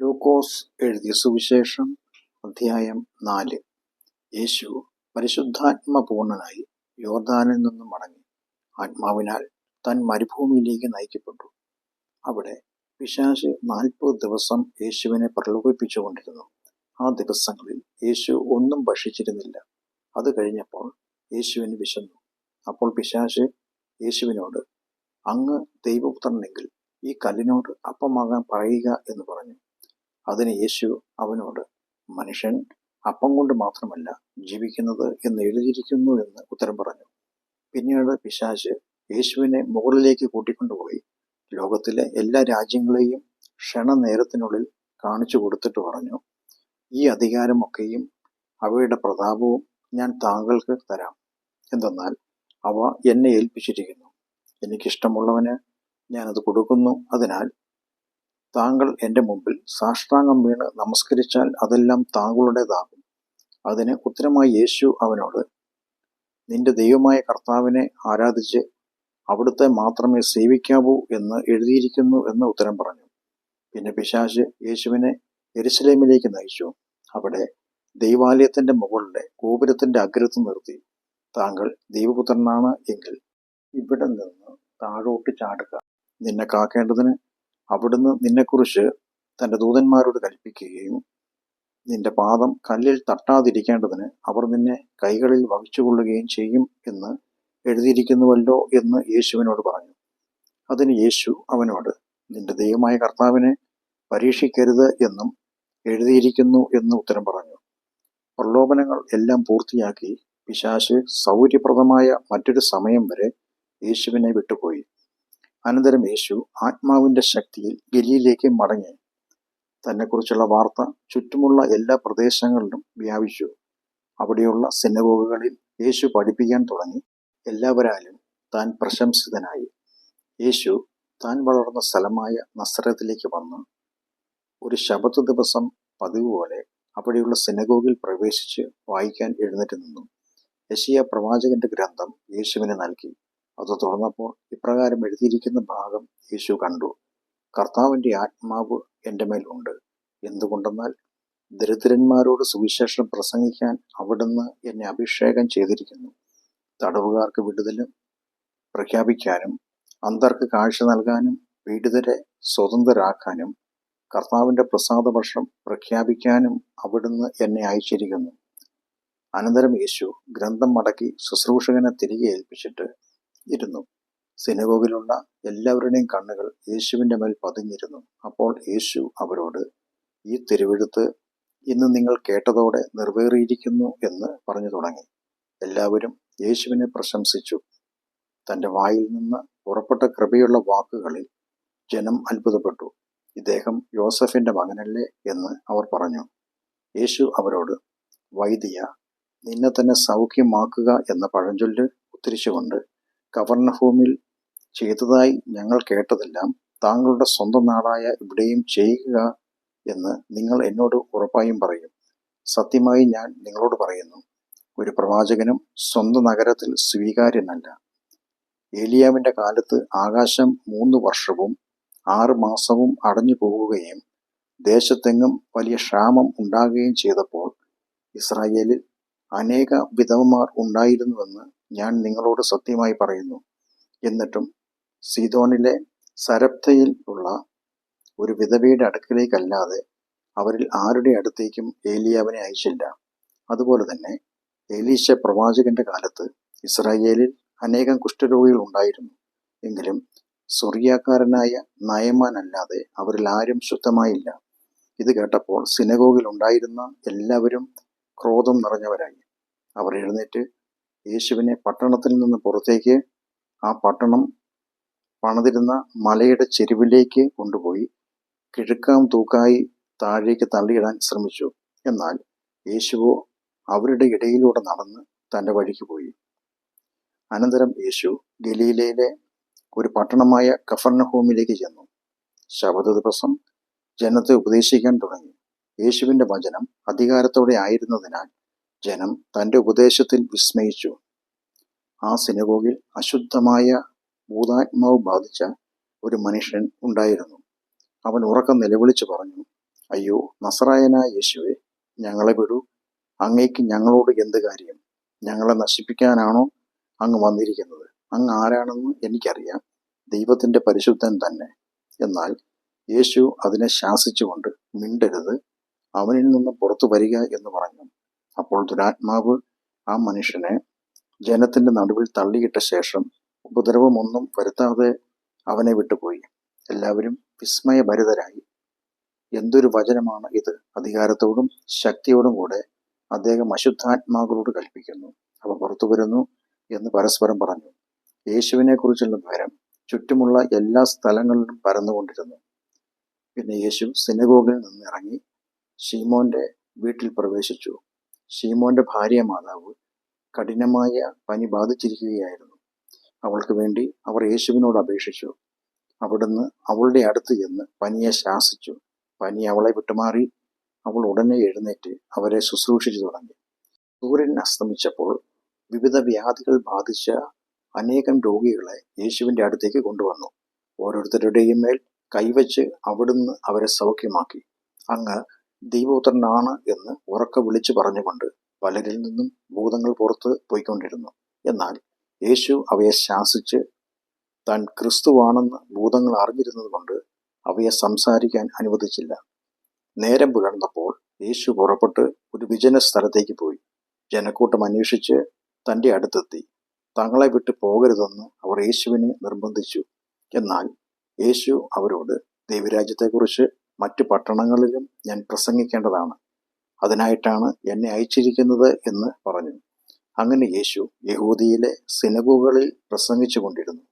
ലൂക്കോസ് എഴുതിയ സുവിശേഷം അധ്യായം നാല്. യേശു പരിശുദ്ധാത്മപൂർണനായി യോർദാനിൽ നിന്നും മടങ്ങി. ആത്മാവിനാൽ താൻ മരുഭൂമിയിലേക്ക് നയിക്കപ്പെട്ടു. അവിടെ പിശാച് നാൽപ്പത് ദിവസം യേശുവിനെ പ്രലോഭിപ്പിച്ചുകൊണ്ടിരുന്നു. ആ ദിവസങ്ങളിൽ യേശു ഒന്നും ഭക്ഷിച്ചിരുന്നില്ല. അത് കഴിഞ്ഞപ്പോൾ യേശുവിന് വിശന്നു. അപ്പോൾ പിശാച് യേശുവിനോട് അങ്ങ് ദൈവപുത്രനെങ്കിൽ ഈ കല്ലിനോട് അപ്പമാകാൻ പറയുക എന്ന് പറഞ്ഞു. അതിന് യേശു അവനോട് മനുഷ്യൻ അപ്പം കൊണ്ട് മാത്രമല്ല ജീവിക്കുന്നത് എന്ന് എഴുതിയിരിക്കുന്നു എന്ന് ഉത്തരം പറഞ്ഞു. പിന്നീട് പിശാച് യേശുവിനെ മുകളിലേക്ക് കൂട്ടിക്കൊണ്ടുപോയി. ലോകത്തിലെ എല്ലാ രാജ്യങ്ങളെയും ക്ഷണനേരത്തിനുള്ളിൽ കാണിച്ചു കൊടുത്തിട്ട് പറഞ്ഞു ഈ അധികാരമൊക്കെയും അവയുടെ പ്രതാപവും ഞാൻ താങ്കൾക്ക് തരാം. എന്തെന്നാൽ അവ എന്നെ ഏൽപ്പിച്ചിരിക്കുന്നു. എനിക്കിഷ്ടമുള്ളവന് ഞാനത് കൊടുക്കുന്നു. അതിനാൽ താങ്കൾ എന്റെ മുമ്പിൽ സാഷ്ടാംഗം വീണ് നമസ്കരിച്ചാൽ അതെല്ലാം താങ്കളുടേതാകും. അതിന് ഉത്തരമായി യേശു അവനോട് നിന്റെ ദൈവമായ കർത്താവിനെ ആരാധിച്ച് അവിടുത്തെ മാത്രമേ സേവിക്കാവൂ എന്ന് എഴുതിയിരിക്കുന്നു എന്ന് ഉത്തരം പറഞ്ഞു. പിന്നെ പിശാച് യേശുവിനെ എരുസലേമിലേക്ക് നയിച്ചു. അവിടെ ദൈവാലയത്തിന്റെ മുകളിലെ ഗോപുരത്തിന്റെ അഗ്രത്ത് നിർത്തി. താങ്കൾ ദൈവപുത്രനാണ് എങ്കിൽ ഇവിടെ നിന്ന് താഴോട്ട് ചാടുക. നിന്നെ കാക്കേണ്ടതിന് അവിടുന്ന് നിന്നെക്കുറിച്ച് തന്റെ ദൂതന്മാരോട് കൽപ്പിക്കുകയും നിന്റെ പാദം കല്ലിൽ തട്ടാതിരിക്കേണ്ടതിന് അവർ നിന്നെ കൈകളിൽ വഹിച്ചുകൊള്ളുകയും ചെയ്യും എന്ന് എഴുതിയിരിക്കുന്നുവല്ലോ എന്ന് യേശുവിനോട് പറഞ്ഞു. അതിന് യേശു അവനോട് നിന്റെ ദൈവമായ കർത്താവിനെ പരീക്ഷിക്കരുത് എന്നും എഴുതിയിരിക്കുന്നു എന്ന് ഉത്തരം പറഞ്ഞു. പ്രലോഭനങ്ങൾ എല്ലാം പൂർത്തിയാക്കി പിശാശ് സൗകര്യപ്രദമായ മറ്റൊരു സമയം വരെ യേശുവിനെ വിട്ടുപോയി. അനന്തരം യേശു ആത്മാവിന്റെ ശക്തിയിൽ ഗലിയിലേക്ക് മടങ്ങി. തന്നെക്കുറിച്ചുള്ള വാർത്ത ചുറ്റുമുള്ള എല്ലാ പ്രദേശങ്ങളിലും വ്യാപിച്ചു. അവിടെയുള്ള സിനഗോഗുകളിൽ യേശു പഠിപ്പിക്കാൻ തുടങ്ങി. എല്ലാവരാലും താൻ പ്രശംസിതനായി. യേശു താൻ വളർന്ന സ്ഥലമായ നസ്രത്തിലേക്ക് വന്ന് ഒരു ശബത്ത് ദിവസം പതിവ് പോലെ അവിടെയുള്ള സിനഗോഗിൽ പ്രവേശിച്ച് വായിക്കാൻ എഴുന്നേറ്റ് നിന്നു. യശിയ പ്രവാചകന്റെ ഗ്രന്ഥം യേശുവിന് നൽകി. അത് തുറന്നപ്പോൾ ഇപ്രകാരം എഴുതിയിരിക്കുന്ന ഭാഗം യേശു കണ്ടു. കർത്താവിന്റെ ആത്മാവ് എന്റെ മേൽ ഉണ്ട്. എന്തുകൊണ്ടെന്നാൽ ദരിദ്രന്മാരോട് സുവിശേഷം പ്രസംഗിക്കാൻ അവിടുന്ന് എന്നെ അഭിഷേകം ചെയ്തിരിക്കുന്നു. തടവുകാർക്ക് വിടുതലും പ്രഖ്യാപിക്കാനും അന്തർക്ക് കാഴ്ച നൽകാനും പീഡിതരെ സ്വതന്ത്രരാക്കാനും കർത്താവിന്റെ പ്രസാദവർഷം പ്രഖ്യാപിക്കാനും അവിടുന്ന് എന്നെ അയച്ചിരിക്കുന്നു. അനന്തരം യേശു ഗ്രന്ഥം മടക്കി ശുശ്രൂഷകനെ തിരികെ ഏൽപ്പിച്ചിട്ട് ഇരുന്നു സിനഗോഗിലുള്ള എല്ലാവരുടെയും കണ്ണുകൾ യേശുവിന്റെ മേൽ പതിഞ്ഞിരുന്നു. അപ്പോൾ യേശു അവരോട് ഈ തിരുവെഴുത്ത് ഇന്ന് നിങ്ങൾ കേട്ടതോടെ നിറവേറിയിരിക്കുന്നു എന്ന് പറഞ്ഞു തുടങ്ങി. എല്ലാവരും യേശുവിനെ പ്രശംസിച്ചു. തന്റെ വായിൽ നിന്ന് പുറപ്പെട്ട കൃപയുള്ള വാക്കുകളിൽ ജനം അത്ഭുതപ്പെട്ടു. ഇദ്ദേഹം യോസഫിന്റെ മകനല്ലേ എന്ന് അവർ പറഞ്ഞു. യേശു അവരോട് വൈദിയ നിന്നെ തന്നെ സൗഖ്യമാക്കുക എന്ന പഴഞ്ചൊല്ല് ഉദ്ധരിച്ചുകൊണ്ട് കവർണഭൂമിൽ ചെയ്തതായി ഞങ്ങൾ കേട്ടതെല്ലാം താങ്കളുടെ സ്വന്തം നാടായ ഇവിടെയും ചെയ്യുക എന്ന് നിങ്ങൾ എന്നോട് ഉറപ്പായും പറയും. സത്യമായി ഞാൻ നിങ്ങളോട് പറയുന്നു. ഒരു പ്രവാചകനും സ്വന്തം നഗരത്തിൽ സ്വീകാര്യനല്ല ഏലിയാവിന്റെ കാലത്ത് ആകാശം മൂന്ന് വർഷവും ആറ് മാസവും അടഞ്ഞു പോകുകയും ദേശത്തെങ്ങും വലിയ ക്ഷാമം ഉണ്ടാകുകയും ചെയ്തപ്പോൾ ഇസ്രായേലിൽ അനേക വിധവമാർ ഉണ്ടായിരുന്നുവെന്ന് ഞാൻ നിങ്ങളോട് സത്യമായി പറയുന്നു. എന്നിട്ടും സീതോനിലെ സരപ്തയിൽ ഉള്ള ഒരു വിധവയുടെ അടുക്കലേക്കല്ലാതെ അവരിൽ ആരുടെ അടുത്തേക്കും ഏലിയാവിനെ അയച്ചില്ല. അതുപോലെ തന്നെ ഏലീശ പ്രവാചകന്റെ കാലത്ത് ഇസ്രായേലിൽ അനേകം കുഷ്ഠരോഗികൾ ഉണ്ടായിരുന്നു. എങ്കിലും സൊറിയാക്കാരനായ നയമാൻ അല്ലാതെ അവരിൽ ആരും ശുദ്ധമായില്ല. ഇത് കേട്ടപ്പോൾ സിനഗോഗിൽ ഉണ്ടായിരുന്ന എല്ലാവരും ക്രോധം നിറഞ്ഞവരായി. അവർ എഴുന്നേറ്റ് യേശുവിനെ പട്ടണത്തിൽ നിന്ന് പുറത്തേക്ക് ആ പട്ടണം പണിതിരുന്ന മലയുടെ ചെരുവിലേക്ക് കൊണ്ടുപോയി കിഴക്കാം തൂക്കായി താഴേക്ക് തള്ളിയിടാൻ ശ്രമിച്ചു. എന്നാൽ യേശുവോ അവരുടെ ഇടയിലൂടെ നടന്ന് തന്റെ വഴിക്ക് പോയി. അനന്തരം യേശു ഗലീലയിലെ ഒരു പട്ടണമായ കഫർണഹോമിലേക്ക് ചെന്നു. ശബദ ദിവസം ജനത്തെ ഉപദേശിക്കാൻ തുടങ്ങി. യേശുവിന്റെ വചനം അധികാരത്തോടെ ആയിരുന്നതിനാൽ ജനം തന്റെ ഉപദേശത്തിൽ വിസ്മയിച്ചു. ആ സിനഗോഗിൽ അശുദ്ധമായ ഭൂതാത്മാവ് ബാധിച്ച ഒരു മനുഷ്യൻ ഉണ്ടായിരുന്നു. അവൻ ഉറക്കം നിലവിളിച്ചു പറഞ്ഞു അയ്യോ നസറായനായ യേശുവെ ഞങ്ങളെ വിടൂ. അങ്ങേക്ക് ഞങ്ങളോട് എന്ത് കാര്യം? ഞങ്ങളെ നശിപ്പിക്കാനാണോ അങ്ങ് വന്നിരിക്കുന്നത്? അങ്ങ് ആരാണെന്ന് എനിക്കറിയാം. ദൈവത്തിന്റെ പരിശുദ്ധൻ തന്നെ. എന്നാൽ യേശു അതിനെ ശാസിച്ചുകൊണ്ട് മിണ്ടരുത്. അവനിൽ നിന്ന് പുറത്തു വരിക എന്ന് പറഞ്ഞു. അപ്പോൾ ദുരാത്മാവ് ആ മനുഷ്യനെ ജനത്തിന്റെ നടുവിൽ തള്ളിയിട്ട ശേഷം ഉപദ്രവമൊന്നും വരുത്താതെ അവനെ വിട്ടുപോയി. എല്ലാവരും വിസ്മയഭരിതരായി. എന്തൊരു വചനമാണ് ഇത്. അധികാരത്തോടും ശക്തിയോടും കൂടെ അദ്ദേഹം അശുദ്ധാത്മാക്കളോട് കൽപ്പിക്കുന്നു. അവ പുറത്തു വരുന്നു എന്ന് പരസ്പരം പറഞ്ഞു. യേശുവിനെ കുറിച്ചുള്ള വിവരം ചുറ്റുമുള്ള എല്ലാ സ്ഥലങ്ങളിലും പരന്നുകൊണ്ടിരുന്നു. പിന്നെ യേശു സിനഗോഗിൽ നിന്നിറങ്ങി ഷീമോന്റെ വീട്ടിൽ പ്രവേശിച്ചു. ഷീമോന്റെ ഭാര്യ മാതാവ് കഠിനമായ പനി ബാധിച്ചിരിക്കുകയായിരുന്നു. അവൾക്ക് വേണ്ടി അവർ യേശുവിനോട് അപേക്ഷിച്ചു. അവിടുന്ന് അവളുടെ അടുത്ത് ചെന്ന് പനിയെ ശാസിച്ചു. പനി അവളെ വിട്ടുമാറി. അവൾ ഉടനെ എഴുന്നേറ്റ് അവരെ ശുശ്രൂഷിച്ചു തുടങ്ങി. സൂര്യൻ അസ്തമിച്ചപ്പോൾ വിവിധ വ്യാധികൾ ബാധിച്ച അനേകം രോഗികളെ യേശുവിന്റെ അടുത്തേക്ക് കൊണ്ടുവന്നു. ഓരോരുത്തരുടെയും മേൽ കൈവച്ച് അവിടുന്ന് അവരെ സൗഖ്യമാക്കി. അങ്ങ് ദൈവപുത്രനാണ് എന്ന് ഉറക്കെ വിളിച്ചു പറഞ്ഞുകൊണ്ട് പലരിൽ നിന്നും ഭൂതങ്ങൾ പുറത്ത് പോയിക്കൊണ്ടിരുന്നു. എന്നാൽ യേശു അവയെ ശാസിച്ച് താൻ ക്രിസ്തുവാണെന്ന് ഭൂതങ്ങൾ അറിഞ്ഞിരുന്നത് കൊണ്ട് അവയെ സംസാരിക്കാൻ അനുവദിച്ചില്ല. നേരം പുലർന്നപ്പോൾ യേശു പുറപ്പെട്ട് ഒരു വിജന സ്ഥലത്തേക്ക് പോയി. ജനക്കൂട്ടം അന്വേഷിച്ച് തന്റെ അടുത്തെത്തി. തങ്ങളെ വിട്ട് പോകരുതെന്ന് അവർ യേശുവിനെ നിർബന്ധിച്ചു. എന്നാൽ യേശു അവരോട് ദൈവരാജ്യത്തെക്കുറിച്ച് മറ്റു പട്ടണങ്ങളിലും ഞാൻ പ്രസംഗിക്കേണ്ടതാണ്. അതിനായിട്ടാണ് എന്നെ അയച്ചിരിക്കുന്നത് എന്ന് പറഞ്ഞു. അങ്ങനെ യേശു യഹൂദിയിലെ സിനഗോകളിൽ പ്രസംഗിച്ചു കൊണ്ടിരുന്നു